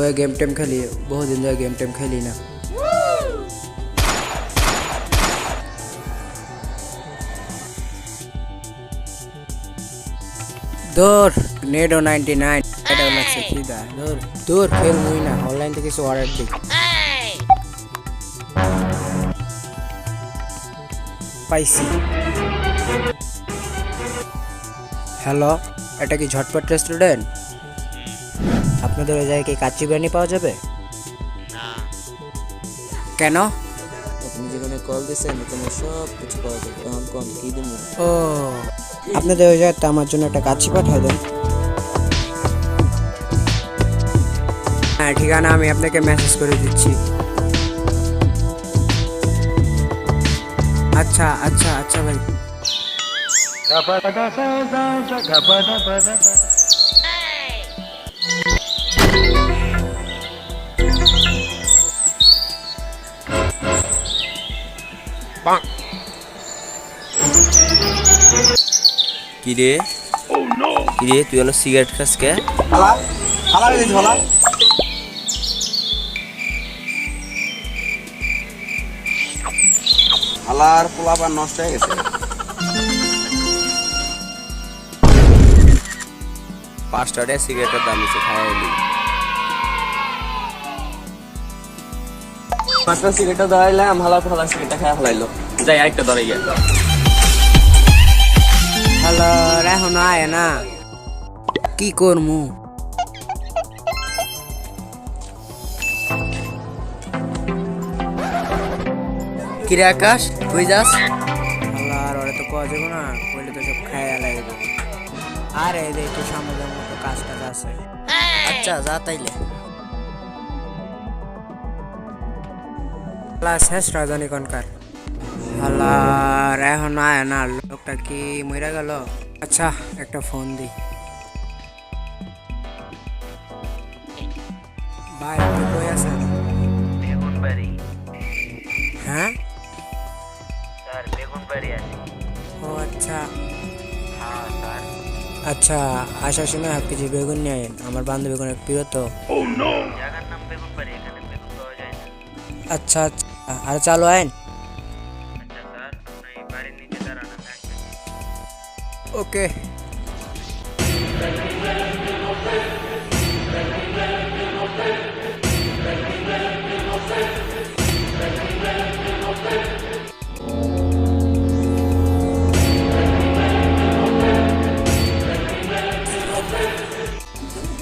বয়ে গেম টেম খেলি বহুদিন ধরে গেম টেম খেলি না দূর নেডো নাইনটি নাইন এটা লাগছে খিদা দূর দূর ফের মুই না অনলাইন থেকে কিছু অর্ডার দিই পাইছি হ্যালো এটা কি ঝটপট রেস্টুরেন্ট আপনাদের ওই জায়গায় কি কাচ্চি বিরিয়ানি পাওয়া যাবে? কেন? আপনি যেখানে কল দিয়েছেন ওখানে সব কিছু পাওয়া যাবে। এখন কম কি দিব? ও আপনাদের ওই জায়গাতে আমার জন্য একটা কাচ্চি পাঠিয়ে দেন। হ্যাঁ ঠিকানা আমি আপনাকে মেসেজ করে দিচ্ছি। আচ্ছা আচ্ছা আচ্ছা ভাই। কি রে কি তুই হলো সিগারেট খাস কে? হালা হালা দিস হালা হালার পোলাপান নষ্ট হয়ে গেছে। পাঁচটা সিগারেটের দাম দিচ্ছে খাওয়া পাঁচটা সিগারেটটা ধরাইলাম হালা ফালা সিগারেটটা খাওয়া ফেলাইলো। যাই আরেকটা ধরে গিয়ে। হ্যালো এখন আয় না। কি করমু? কিরে আকাশ তুই যাস? আর ওরা তো কোয়া যাব না বলে তো সব খাইয়া লাগবে আরে এই তো সামনের মতো কাজ টাজ আছে। আচ্ছা যা তাইলে। আল্লাহ শেষ রাজধানী আল্লাহ এখন আয় না লোকটা কি মরে গেল? আচ্ছা একটা ফোন দি। ভাই আপনি কই আছেন? বেগুনবাড়ি। হ্যাঁ? স্যার বেগুনবাড়ি আছে। ও আচ্ছা। হ্যাঁ স্যার। আচ্ছা আসার সময় হাফ কেজি বেগুন নিয়ে আমার বান্ধবী কোনো প্রিয় তো। জায়গার নাম বেগুনবাড়ি এখানে বেগুন পাওয়া যায় না। আচ্ছা আচ্ছা। আর চালু আইন আচ্ছা স্যার আপনি এই বাড়ির নিচে দাঁড়ান আমি আসতেছি। ওকে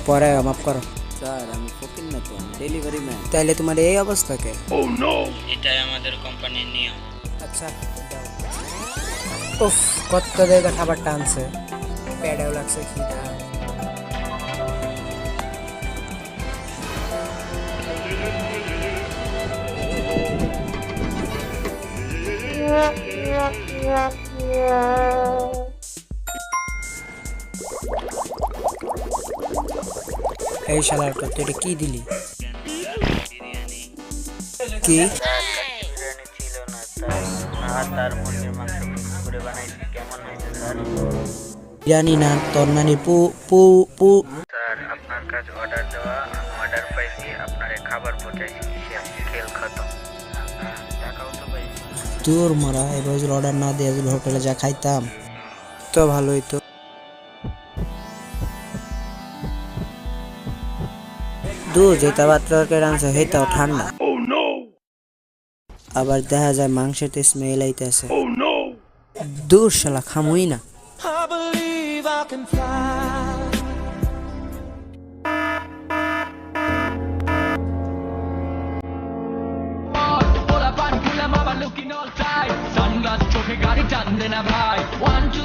পরে মাফ করো স্যার আমি ফকির না তো ডেলিভারি ম্যান তাইলে তোমার এই অবস্থা কে এটাই আমাদের কোম্পানির নিয়ম আচ্ছা দাও। উফ কত জায়গা খাবার টানছে পেটেও লাগছে খিদা এই শালার তো এটা কি দিলি? কি? জানি না তোর নানি পু পু পু। স্যার আপনার কাছে অর্ডার দেওয়া অর্ডার পাইছি আপনার খাবার পৌঁছাইছি খেল খতম তোর মরা এবার অর্ডার না দিয়ে হোটেলে যা খাইতাম। তো ভালোই তো। দূর যেটা বাচ্চাকে রাঁধছে হেটাও ঠান্ডা। আবার দেখা যায় মাংসের তো স্মেল আইতেছে। দূর শালা খামুই না। চোখে গাড়ি টান দে না ভাই ওয়ান টু